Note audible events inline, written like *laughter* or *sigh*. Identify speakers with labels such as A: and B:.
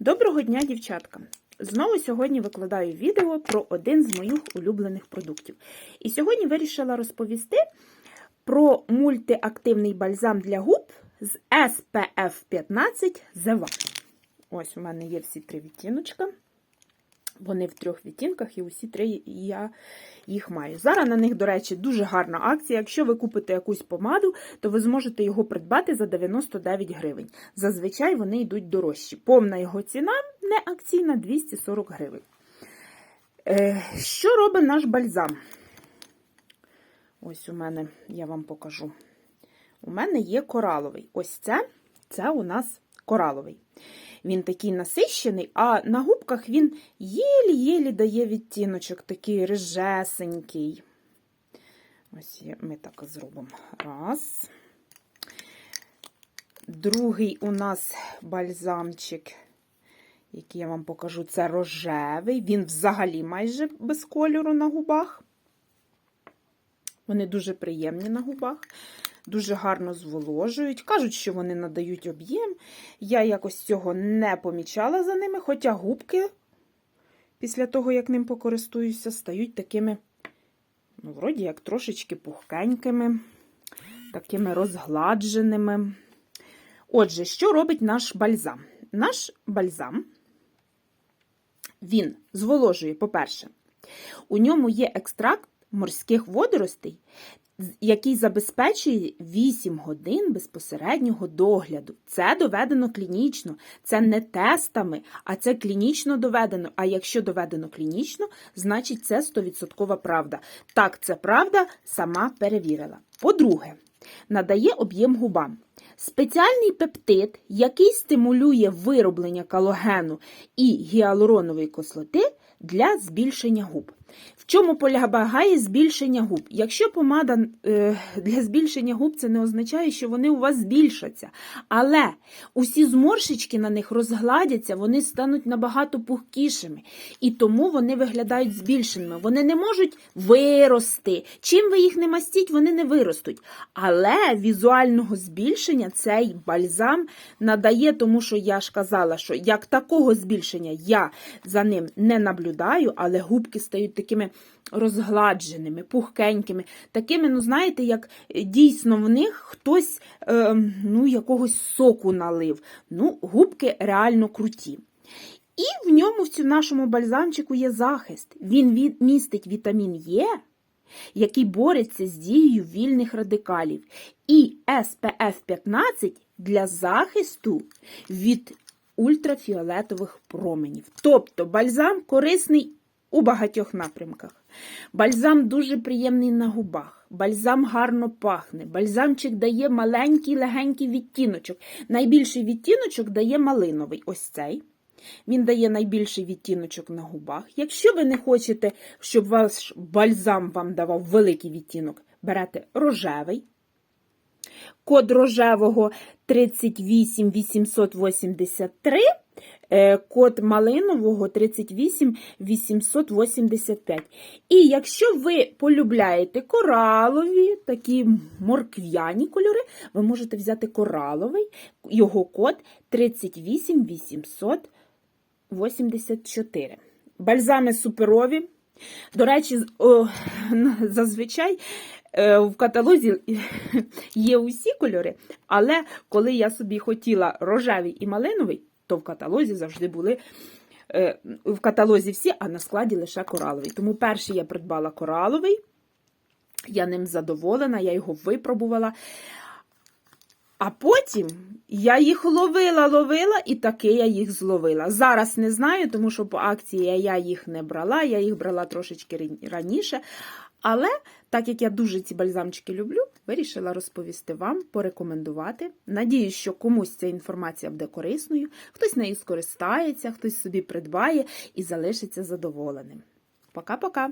A: Доброго дня, дівчатка! Знову сьогодні викладаю відео про один з моїх улюблених продуктів. І сьогодні вирішила розповісти про мультиактивний бальзам для губ з SPF 15 Zeva. Ось у мене є всі три відтіночка. Вони в трьох відтінках, і усі три я їх маю. Зараз на них, до речі, дуже гарна акція. Якщо ви купите якусь помаду, то ви зможете його придбати за 99 гривень. Зазвичай вони йдуть дорожчі. Повна його ціна не акційна 240 гривень. Е, що робить наш бальзам? Ось у мене, я вам покажу. У мене є кораловий. Ось це, це у нас кораловий. Він такий насищений, а на губках він єлі-єлі дає відтіночок, такий рижесенький. Ось ми так зробимо. Раз. Другий у нас бальзамчик, який я вам покажу, це рожевий. Він взагалі майже без кольору на губах. Вони дуже приємні на губах. Дуже гарно зволожують. Кажуть, що вони надають об'єм. Я якось цього не помічала за ними, хоча губки, після того, як ним покористуюся, стають такими, ну, вроді як трошечки пухкенькими, такими розгладженими. Отже, що робить наш бальзам? Наш бальзам, він зволожує, по-перше, у ньому є екстракт морських водоростей, який забезпечує 8 годин безпосереднього догляду. Це доведено клінічно, це не тестами, а це клінічно доведено. А якщо доведено клінічно, значить це 100% правда. Так, це правда, сама перевірила. По-друге, надає об'єм губам. Спеціальний пептид, який стимулює вироблення калогену і гіалуронової кислоти для збільшення губ. В чому полягає збільшення губ? Якщо помада е, для збільшення губ, це не означає, що вони у вас збільшаться. Але усі зморшечки на них розгладяться, вони стануть набагато пухкішими. І тому вони виглядають збільшеними. Вони не можуть вирости. Чим ви їх не мастіть, вони не виростуть. Але візуального збільшення цей бальзам надає, тому що я ж казала, що як такого збільшення я за ним не наблюдаю, але губки стають такими розгладженими, пухкенькими, такими, ну, знаєте, як дійсно в них хтось е, ну, якогось соку налив. Ну, губки реально круті. І в ньому, в цьому нашому бальзамчику, є захист. Він містить вітамін Е, який бореться з дією вільних радикалів, і SPF 15 для захисту від ультрафіолетових променів. Тобто бальзам корисний у багатьох напрямках. Бальзам дуже приємний на губах, бальзам гарно пахне, бальзамчик дає маленький легенький відтіночок. Найбільший відтіночок дає малиновий ось цей. Він дає найбільший відтіночок на губах. Якщо ви не хочете, щоб ваш бальзам вам давав великий відтінок, берете рожевий. Код рожевого 38883, код малинового 38885. І якщо ви полюбляєте коралові, такі морквяні кольори, ви можете взяти кораловий, його код 38884. Бальзами суперові. До речі, о, *laughs* зазвичай е, в каталозі *laughs* є усі кольори, але коли я собі хотіла рожевий і малиновий, то в каталозі завжди були е, в каталозі всі, а на складі лише кораловий. Тому перший я придбала кораловий, я ним задоволена, я його випробувала. А потім я їх ловила, ловила, і таки я їх зловила. Зараз не знаю, тому що по акції я їх не брала, я їх брала трошечки раніше. Але, так як я дуже ці бальзамчики люблю, вирішила розповісти вам, порекомендувати. Надіюсь, що комусь ця інформація буде корисною, хтось нею скористається, хтось собі придбає і залишиться задоволеним. Пока-пока!